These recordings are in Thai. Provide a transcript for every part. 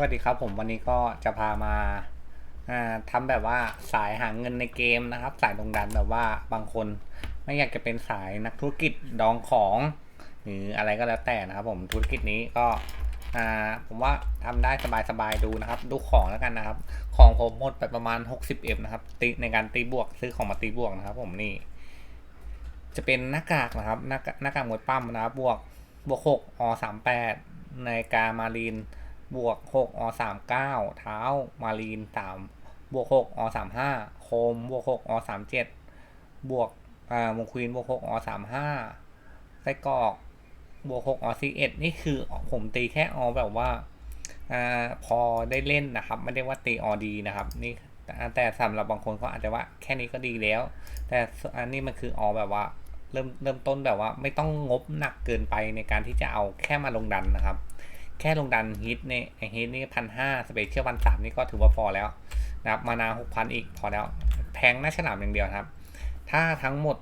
วัสดีครับผมวันนี้ก็จะพามาอ่าทำแบบว่าสายหาเงินในเกมนะครับ สายลงดันแบบว่าบางคนไม่อยากจะเป็นสายนักธุรกิจดองของหรืออะไรก็แล้วแต่นะครับ ผมธุรกิจนี้ก็ผมว่าทำได้สบายๆดูนะครับ ดูของแล้วกันนะครับ ของผมหมดไปประมาณ 60M นะครับตีในการตีบวกซื้อของมาตีบวกนะครับ ผมนี่ จะเป็นหน้ากากนะครับหน้ากากหน้ากากมวยปั้มนะครับบวกบวกหกอสามแปดในกามารีน บวกหกอสามเก้าเท้ามารีนสามบวกหกอสามห้าโคมบวกหกอสามเจ็ดบวกอ่ามงควีนบวกหกอสามห้าไส้กรอกบวกหกอสี่เอ็ดนี่คือผมตีแค่อแบบว่าอ่าพอได้เล่นนะครับไม่ได้ว่าตีออดีนะครับนี่แต่แต่สำหรับบางคนเขาอาจจะว่าแค่นี้ก็ดีแล้ว แต่อันนี้มันคือออแบบว่าเริ่มเริ่มต้นแบบว่าไม่ต้องงบหนักเกินไปในการที่จะเอาแค่มาลงดันนะครับ แค่ลงดันฮิตเนี่ยฮิตนี่พันห้าสเปเชียลพันสามนี่ก็ถือว่าพอแล้วนะครับมานาหกพันอีกพอแล้ว แพงหน้าฉลามอย่างเดียวครับ ถ้าทั้งหมด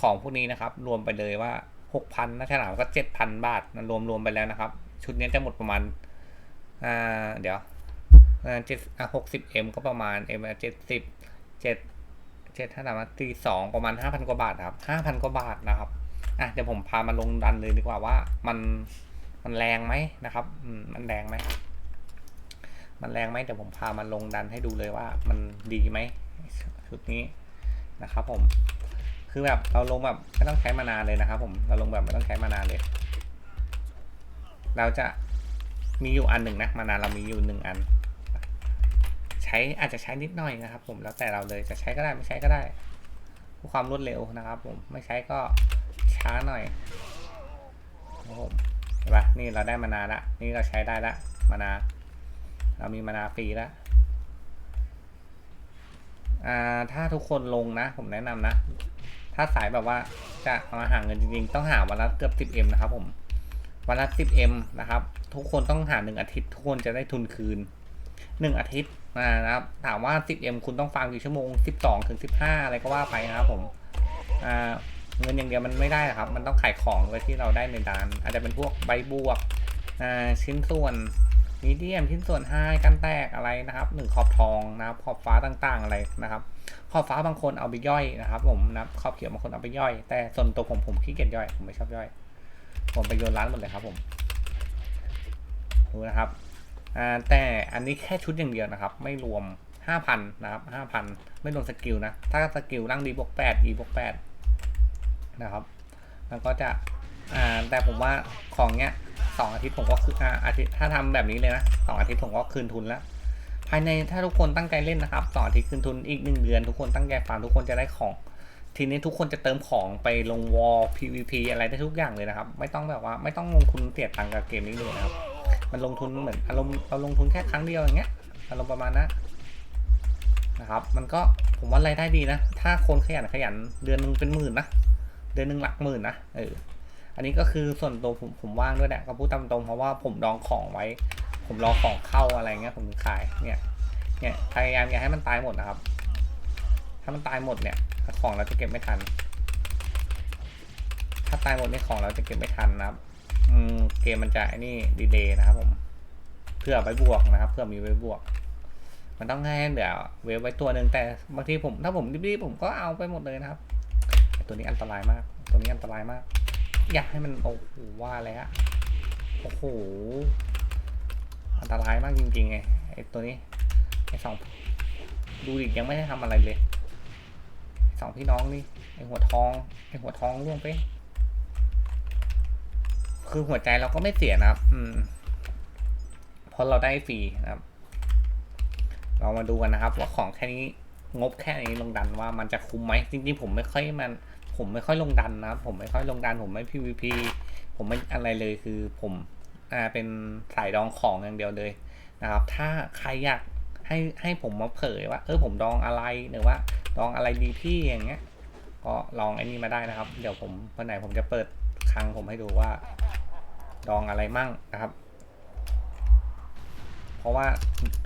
ของพวกนี้นะครับ รวมไปเลยว่าหกพันหน้าฉลามก็เจ็ดพันบาทรวมรวมไปแล้วนะครับ ชุดนี้จะหมดประมาณอ่าเดี๋ยวเจ็ดหกสิบเอ็มก็ประมาณเอ็มเจ็ดสิบเจ็ดเจ็ดถ้าถามว่าตีสองประมาณห้าพันกว่าบาทครับห้าพันกว่าบาทนะครับอะเดี๋ยวผมพามาลงดันเลยดีกว่าว่ามัน มันแรงไหมนะครับมันแรงไหมมันแรงไหมเดี๋ยวผมพามาลงดันให้ดูเลยว่ามันดีไหมชุดนี้นะครับ ผม คือแบบเราลงแบบไม่ต้องใช้มานานเลยนะครับ ผมเราลงแบบไม่ต้องใช้มานานเลย เราจะมีอยู่อันหนึ่งนะมานานเรามีอยู่หนึ่งอัน ใช้อาจจะใช้นิดหน่อยนะครับ ผมแล้วแต่เราเลยจะใช้ก็ได้ไม่ใช้ก็ได้เพื่อความรวดเร็วนะครับ ผมไม่ใช้ก็ช้าหน่อยครับผม เห็นปะนี่เราได้มานาละ นี่เราใช้ได้ละมานา เรามีมานาฟรีล้วอ่าถ้าทุกคนลงนะ ผมแนะนำนะ ถ้าสายแบบว่าจะมาหาเงินจริงๆ ต้องหาวันละเกือบ 10m นะครับผม วันละ 10m นะครับ ทุกคนต้องหาหนึ่งอาทิตย์ทุกคนจะได้ทุนคืนหนึ่งอาทิตย์นะครับ ถามว่า 10m คุณต้องฟาร์มกี่ชั่วโมง 12ถึง15 อะไรก็ว่าไปนะครับผม อ่า เงินอย่างเดียวมันไม่ได้นะครับ มันต้องขายของไว้ที่เราได้ในดาน อาจจะเป็นพวกใบบวกอ่าชิ้นส่วนมีเดียมชิ้นส่วนไฮกันแตกอะไรนะครับหนึ่งขอบทองนะครับขอบฟ้าต่างๆอะไรนะครับ ขอบฟ้าบางคนเอาไปย่อยนะครับ ผมนะขอบเขียวบางคนเอาไปย่อย แต่ส่วนตัวผมผมขี้เกียจย่อยผมไม่ชอบย่อย ผมไปโยนร้านหมดเลยครับผมดูนะครับอ่าแต่อันนี้แค่ชุดอย่างเดียวนะครับ ไม่รวม 5,000 นะครับ 5,000 ไม่รวมสกิลนะ ถ้าสกิลร่างดีบวก8 e บวก8 นะครับแล้วก็จะอ่าแต่ผมว่าของเนี้ยสองอาทิตย์ผมก็คืออ่าอาทิตย์ถ้าทำแบบนี้เลยนะสองอาทิตย์ผมก็คืนทุนแล้ว ภายในถ้าทุกคนตั้งใจเล่นนะครับสองอาทิตย์คืนทุนอีกหนึ่งเดือน ทุกคนตั้งใจฟาร์มทุกคนจะได้ของ ทีนี้ทุกคนจะเติมของไปลงวอล PVP อะไรได้ทุกอย่างเลยนะครับ ไม่ต้องแบบว่าไม่ต้องลงทุนเสียตังค์กับเกมนี้เลยนะครับ มันลงทุนเหมือนอารมณ์เราลงทุนแค่ครั้งเดียวอย่างเงี้ยอารมณ์ประมาณนั้นนะครับ มันก็ผมว่ารายได้ดีนะ ถ้าคนขยันขยันเดือนหนึ่งเป็นหมื่นนะ เดือนหนึ่งหลักหมื่นนะเอออันนี้ก็คือส่วนตัวผมผมว่างด้วยแหละก็พูดตามตรงเพราะว่าผมดองของไว้ ผมรอของเข้าอะไรเงี้ยผมถึงขายเนี่ยเนี่ยพยายามอย่าให้มันตายหมดนะครับ ถ้ามันตายหมดเนี่ยของเราจะเก็บไม่ทัน ถ้าตายหมดนี่ของเราจะเก็บไม่ทันนะครับอืมเกมมันจะไอ้นี่ดีเลย์นะครับผมเพื่อไปบวกนะครับ เพื่อมีไว้บวก มันต้องให้เหลือเวฟไว้ตัวหนึ่งแต่บางทีผมถ้าผมรีบๆผมก็เอาไปหมดเลยนะครับ ตัวนี้อันตรายมาก ตัวนี้อันตรายมาก อยากให้มันโอ้โหว่าแล้วโอ้โหอันตรายมากจริงๆไงไอ้ตัวนี้ไอ้สองดูดิยังไม่ได้ทำอะไรเลยสองพี่น้องนี่ไอ้หัวทองไอ้หัวทองล่วงไป คือหัวใจเราก็ไม่เสียนะครับ อืมเพราะเราได้ฟรีนะครับ เรามาดูกันนะครับ ว่าของแค่นี้งบแค่นี้ลงดันว่ามันจะคุ้มไหมจริงๆผมไม่ค่อยมัน ผมไม่ค่อยลงดันนะครับผมไม่ค่อยลงดัน ผมไม่ PVP ผมไม่อะไรเลยคือผมอ่าเป็นสายดองของอย่างเดียวเลยนะครับ ถ้าใครอยากให้ให้ผมมาเผยว่า เออผมดองอะไรหรือว่าดองอะไรดีพี่อย่างเงี้ย ก็ลองไอ้นี่มาได้นะครับ เดี๋ยวผมวันไหนผมจะเปิดคลังผมให้ดูว่า ดองอะไรมั่งนะครับ เพราะว่า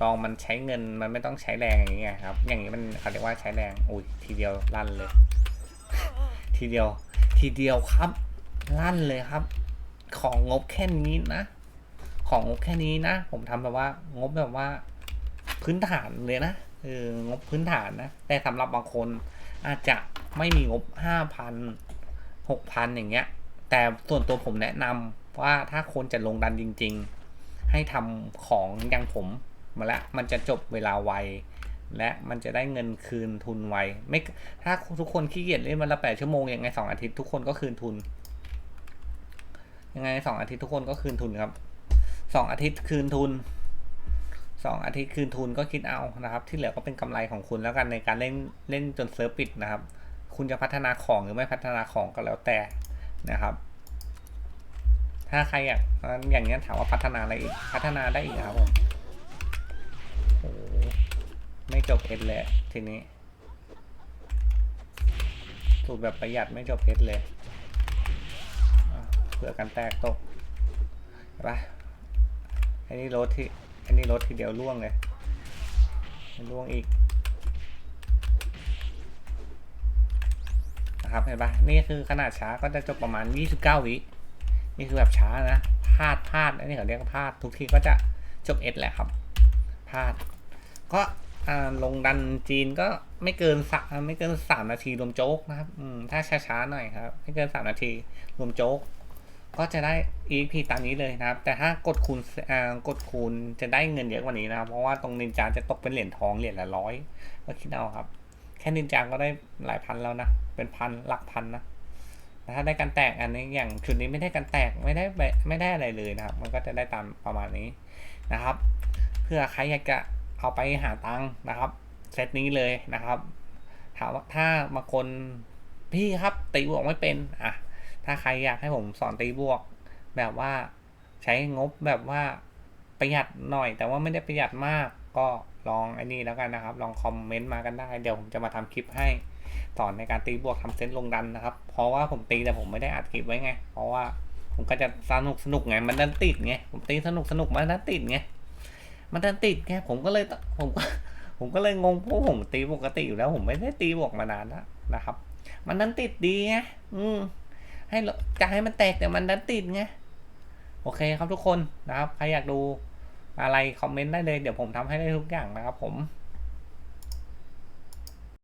ดองมันใช้เงินมันไม่ต้องใช้แรงอย่างเงี้ยครับ อย่างนี้มันเขาเรียกว่าใช้แรงอุ้ยทีเดียวลั่นเลย ทีเดียว ทีเดียวครับ ลั่นเลยครับ ของงบแค่นี้นะ ของงบแค่นี้นะ ผมทำแบบว่างบแบบว่า พื้นฐานเลยนะเอองบพื้นฐานนะ แต่สำหรับบางคนอาจจะไม่มีงบห้าพันหกพันอย่างเงี้ย แต่ส่วนตัวผมแนะนำว่าถ้าคนจะลงดันจริง ๆ ให้ทำของอย่างผมมาละมันจะจบเวลาไว และมันจะได้เงินคืนทุนไวไม่ถ้าทุกคนขี้เกียจเล่นวันละแปดชั่วโมงยังไงสองอาทิตย์ทุกคนก็คืนทุน ยังไงสองอาทิตย์ทุกคนก็คืนทุนครับสองอาทิตย์คืนทุนสองอาทิตย์คืนทุนก็คิดเอานะครับ ที่เหลือก็เป็นกำไรของคุณแล้วกันในการเล่นเล่นจนเซิร์ฟปิดนะครับ คุณจะพัฒนาของหรือไม่พัฒนาของก็แล้วแต่นะครับ ถ้าใครอยากอย่างเงี้ถามว่าพัฒนาอะไรอีกพัฒนาได้อีกครับผม จบเอ็ดเลยทีนี้สูตรแบบประหยัดไม่จบเอ็ดเลยเผื่อกันแตกตกเห็นปะอ้นี่รถที่อ้นี่รถทีเดียวล่วงเลยล่วงอีกนะครับเห็นปะนี่คือขนาดช้าก็จะจบประมาณ 29 วินี่คือแบบช้านะพลาดพลาดอันนี้เขาเรียกพลาดทุกทีก็จะจบเอสแหละครับพลาดก็ ลงดันจีนก็ไม่เกินสามไม่เกินสามนาทีรวมโจ๊กนะครับอืมถ้าช้าๆหน่อยครับ ไม่เกินสามนาทีรวมโจ๊ก ก็จะได้ EP ตามนี้เลยนะครับ แต่ถ้ากดคูณอ่ากดคูณจะได้เงินเยอะกว่านี้นะครับ เพราะว่าตรงนินจาจะตกเป็นเหรียญทองเหรียญละร้อยก็คิดเอาครับ แค่นินจาก็ได้หลายพันแล้วนะ เป็นพันหลักพันนะแต่ถ้าได้การแตกอันนี้อย่างชุดนี้ไม่ได้การแตกไม่ได้ไม่ได้อะไรเลยนะครับ มันก็จะได้ตามประมาณนี้นะครับ เพื่อใครอยากจะ เอาไปหาตังค์นะครับ เซตนี้เลยนะครับ ถามว่าถ้าบางคนพี่ครับตีบวกไม่เป็นอะถ้าใครอยากให้ผมสอนตีบวก แบบว่าใช้งบแบบว่าประหยัดหน่อย แต่ว่าไม่ได้ประหยัดมากก็ลองไอ้นี่แล้วกันนะครับ ลองคอมเมนต์มากันได้ เดี๋ยวผมจะมาทำคลิปให้สอนในการตีบวกทำเซตลงดันนะครับ เพราะว่าผมตีแต่ผมไม่ได้อัดคลิปไว้ไง เพราะว่าผมก็จะสนุกสนุกไง มันดันติดไง ผมตีสนุกสนุกมันดันติดไง มันดันติดไงผมก็เลยผมก็ผมก็เลยงงเพราะผมตีปกติอยู่แล้ว ผมไม่ได้ตีบวกมานานแล้วนะครับ มันดันติดดีไงอืมให้จะให้มันแตกแต่มันดันติดไงโอเคครับทุกคนนะครับ ใครอยากดูอะไรคอมเมนต์ได้เลย เดี๋ยวผมทำให้ได้ทุกอย่างนะครับผม